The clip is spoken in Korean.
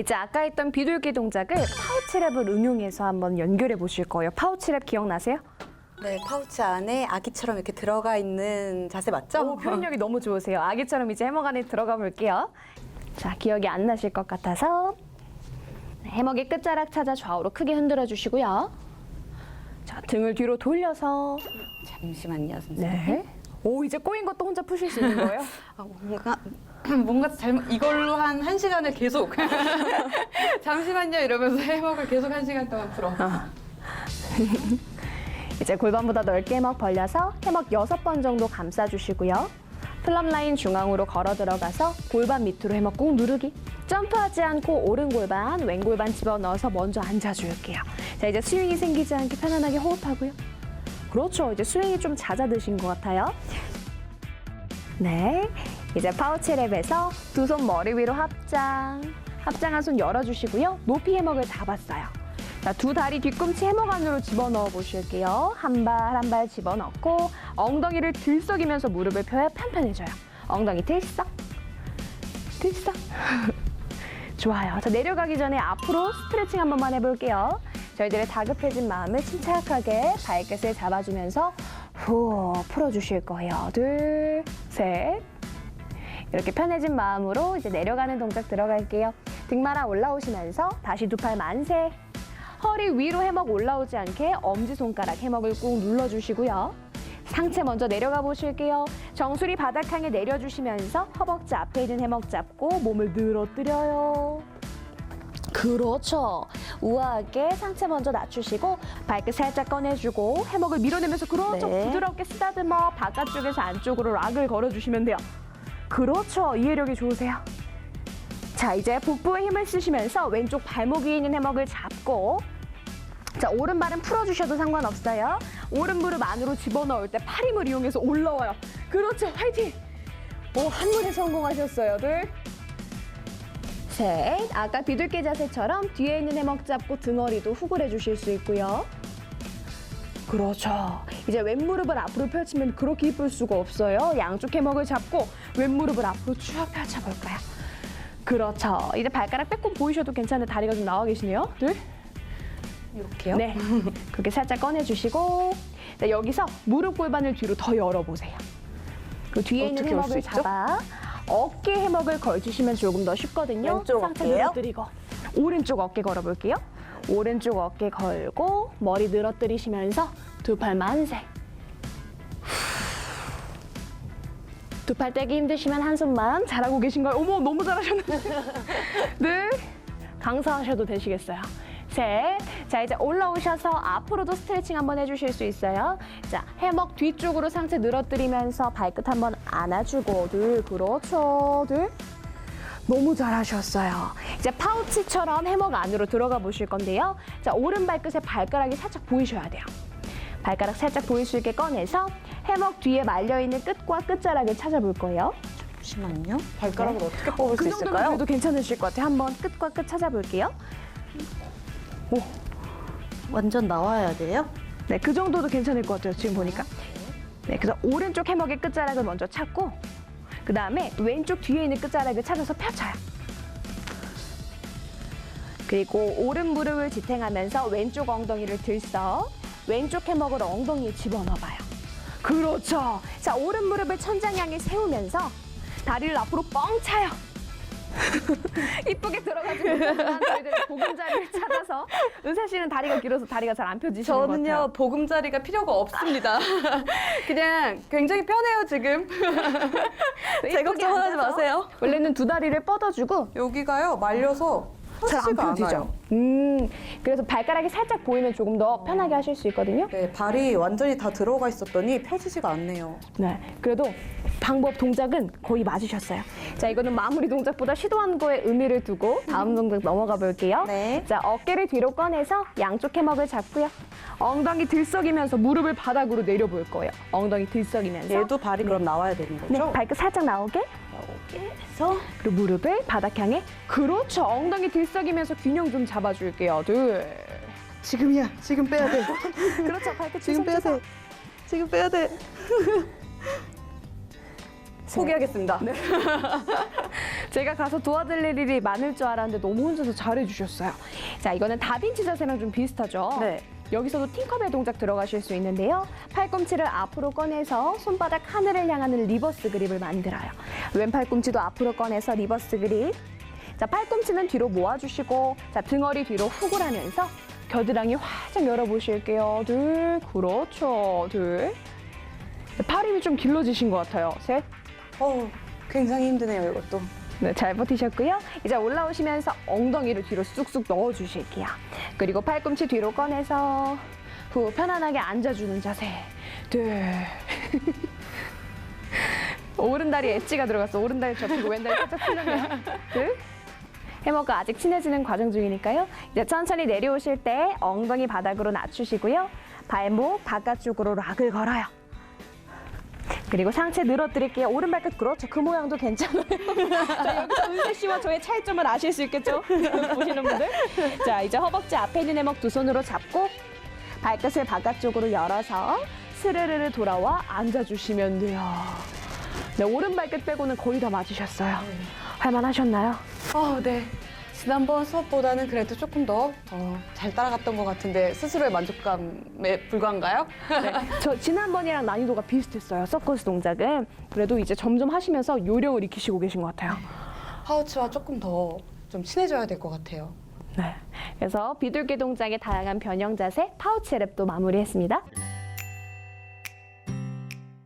이제 아까 했던 비둘기 동작을 파우치랩을 응용해서 한번 연결해 보실 거예요. 파우치랩 기억나세요? 네, 파우치 안에 아기처럼 이렇게 들어가 있는 자세 맞죠? 오, 표현력이 너무 좋으세요. 아기처럼 이제 해먹 안에 들어가 볼게요. 자, 기억이 안 나실 것 같아서 네, 해먹의 끝자락 찾아 좌우로 크게 흔들어 주시고요. 자, 등을 뒤로 돌려서 잠시만요, 선생님. 네. 오, 이제 꼬인 것도 혼자 푸실 수 있는 거예요? 아, 뭔가 뭔가 잘못 이걸로 한 한 시간을 계속 잠시만요 이러면서 해먹을 계속 한 시간 동안 풀어. 이제 골반보다 넓게 해먹 벌려서 해먹 여섯 번 정도 감싸주시고요. 플럼 라인 중앙으로 걸어 들어가서 골반 밑으로 해먹 꾹 누르기. 점프하지 않고 오른 골반, 왼 골반 집어넣어서 먼저 앉아줄게요. 자, 이제 스윙이 생기지 않게 편안하게 호흡하고요. 그렇죠. 이제 스윙이 좀 잦아드신 것 같아요. 네. 이제 파우치랩에서 두 손 머리 위로 합장. 합장한 손 열어주시고요. 높이 해먹을 잡았어요. 자, 두 다리 뒤꿈치 해먹 안으로 집어넣어 보실게요. 한 발 한 발 집어넣고 엉덩이를 들썩이면서 무릎을 펴야 편편해져요. 엉덩이 들썩, 들썩. 좋아요. 자, 내려가기 전에 앞으로 스트레칭 한 번만 해볼게요. 저희들의 다급해진 마음을 침착하게 발끝을 잡아주면서 후 풀어주실 거예요. 둘, 셋. 이렇게 편해진 마음으로 이제 내려가는 동작 들어갈게요. 등말아 올라오시면서 다시 두 팔 만세. 허리 위로 해먹 올라오지 않게 엄지손가락 해먹을 꾹 눌러주시고요. 상체 먼저 내려가 보실게요. 정수리 바닥 향해 내려주시면서 허벅지 앞에 있는 해먹 잡고 몸을 늘어뜨려요. 그렇죠. 우아하게 상체 먼저 낮추시고 발끝 살짝 꺼내주고 해먹을 밀어내면서 그렇죠. 네. 부드럽게 쓰다듬어 바깥쪽에서 안쪽으로 락을 걸어주시면 돼요. 그렇죠. 이해력이 좋으세요. 자, 이제 복부에 힘을 쓰시면서 왼쪽 발목 위에 있는 해먹을 잡고 자, 오른발은 풀어주셔도 상관없어요. 오른 무릎 안으로 집어넣을 때 팔 힘을 이용해서 올라와요. 그렇죠. 화이팅! 오, 한 번에 성공하셨어요. 둘, 셋. 아까 비둘기 자세처럼 뒤에 있는 해먹 잡고 등허리도 후굴해 주실 수 있고요. 그렇죠. 이제 왼무릎을 앞으로 펼치면 그렇게 이쁠 수가 없어요. 양쪽 해먹을 잡고 왼무릎을 앞으로 쭉 펼쳐볼까요? 그렇죠. 이제 발가락 빼꼼 보이셔도 괜찮은데 다리가 좀 나와 계시네요. 둘, 이렇게요? 네. 그렇게 살짝 꺼내주시고 네, 여기서 무릎 골반을 뒤로 더 열어보세요. 그 뒤에 있는 어떻게 해먹을 있죠? 잡아 어깨 해먹을 걸주시면 조금 더 쉽거든요. 왼쪽 상체 어깨요? 늘어뜨리고 오른쪽 어깨 걸어볼게요. 오른쪽 어깨 걸고 머리 늘어뜨리시면서 두 팔 만세. 두 팔 떼기 힘드시면 한 손만 잘하고 계신 거예요. 어머 너무 잘하셨네. 네. 강사하셔도 되시겠어요. 셋. 자, 이제 올라오셔서 앞으로도 스트레칭 한번 해주실 수 있어요. 자, 해먹 뒤쪽으로 상체 늘어뜨리면서 발끝 한번 안아주고, 둘, 그렇죠. 둘. 너무 잘하셨어요. 이제 파우치처럼 해먹 안으로 들어가 보실 건데요. 자, 오른 발 끝에 발가락이 살짝 보이셔야 돼요. 발가락 살짝 보일 수 있게 꺼내서 해먹 뒤에 말려있는 끝과 끝자락을 찾아볼 거예요. 잠시만요. 발가락을 어떻게 뽑을 그수 정도면 있을까요? 그래도 괜찮으실 것 같아요. 한번 끝과 끝 찾아볼게요. 완전 나와야 돼요? 네, 그 정도도 괜찮을 것 같아요. 지금 보니까. 네, 그래서 오른쪽 해먹의 끝자락을 먼저 찾고, 그 다음에 왼쪽 뒤에 있는 끝자락을 찾아서 펼쳐요. 그리고 오른 무릎을 지탱하면서 왼쪽 엉덩이를 들썩, 왼쪽 해먹을 엉덩이에 집어넣어봐요. 그렇죠. 자, 오른 무릎을 천장 향해 세우면서 다리를 앞으로 뻥 차요. 이쁘게 들어가지 못하지만 저희들 보금자리를 찾아서 은사 씨는 다리가 길어서 다리가 잘 안 펴지시는 것 같아요. 저는요 보금자리가 필요가 없습니다. 그냥 굉장히 편해요 지금. 제 이쁘게 걱정하지 앉아서 마세요. 원래는 두 다리를 뻗어주고 여기가요 말려서 잘 안 펴지죠. 않아요. 음, 그래서 발가락이 살짝 보이면 조금 더 편하게 하실 수 있거든요. 네 발이 완전히 다 들어가 있었더니 펴지지가 않네요. 네, 그래도 방법 동작은 거의 맞으셨어요. 자, 이거는 마무리 동작보다 시도한 거에 의미를 두고 다음 동작 넘어가 볼게요. 네. 자, 어깨를 뒤로 꺼내서 양쪽 해먹을 잡고요. 엉덩이 들썩이면서 무릎을 바닥으로 내려볼 거예요. 엉덩이 들썩이면서. 얘도 발이 그럼 나와야 되는 네, 거죠? 발끝 살짝 나오게. 해서 그리고 무릎을 바닥 향해. 그렇죠. 엉덩이 들썩이면서 균형 좀 잡아줄게요. 둘. 지금이야. 지금 빼야 돼. 그렇죠. 발끝 지금 빼야. 돼. 지금 빼야 돼. 포기하겠습니다. 제가 가서 도와드릴 일이 많을 줄 알았는데 너무 혼자서 잘해주셨어요. 자, 이거는 다빈치 자세랑 좀 비슷하죠? 네. 여기서도 팅커벨 동작 들어가실 수 있는데요. 팔꿈치를 앞으로 꺼내서 손바닥 하늘을 향하는 리버스 그립을 만들어요. 왼 팔꿈치도 앞으로 꺼내서 리버스 그립. 자, 팔꿈치는 뒤로 모아주시고, 자, 등허리 뒤로 훅을 하면서 겨드랑이 활짝 열어보실게요. 둘, 그렇죠. 둘. 팔 힘이 좀 길러지신 것 같아요. 셋. 어, 굉장히 힘드네요, 이것도. 네, 잘 버티셨고요. 이제 올라오시면서 엉덩이를 뒤로 쑥쑥 넣어주실게요. 그리고 팔꿈치 뒤로 꺼내서 후 편안하게 앉아주는 자세. 둘. 오른다리 엣지가 들어갔어. 오른다리 접히고 왼다리 살짝 풀렸네요. 둘. 해머가 아직 친해지는 과정 중이니까요. 이제 천천히 내려오실 때 엉덩이 바닥으로 낮추시고요. 발목 바깥쪽으로 락을 걸어요. 그리고 상체 늘어뜨릴게요. 오른발 끝 그렇죠. 그 모양도 괜찮아요. 자, 여기서 은세 씨와 저의 차이점을 아실 수 있겠죠? 보시는 분들. 자, 이제 허벅지 앞에 있는 해먹 두 손으로 잡고 발끝을 바깥쪽으로 열어서 스르르르 돌아와 앉아주시면 돼요. 네, 오른발 끝 빼고는 거의 다 맞으셨어요. 할만하셨나요? 아, 네. 지난번 수업보다는 그래도 조금 더 잘 따라갔던 것 같은데 스스로의 만족감에 불과한가요? 네. 저 지난번이랑 난이도가 비슷했어요. 서커스 동작은. 그래도 이제 점점 하시면서 요령을 익히시고 계신 것 같아요. 하우츠와 조금 더 좀 친해져야 될 것 같아요. 네. 그래서 비둘기 동작의 다양한 변형 자세 파우치 랩도 마무리했습니다.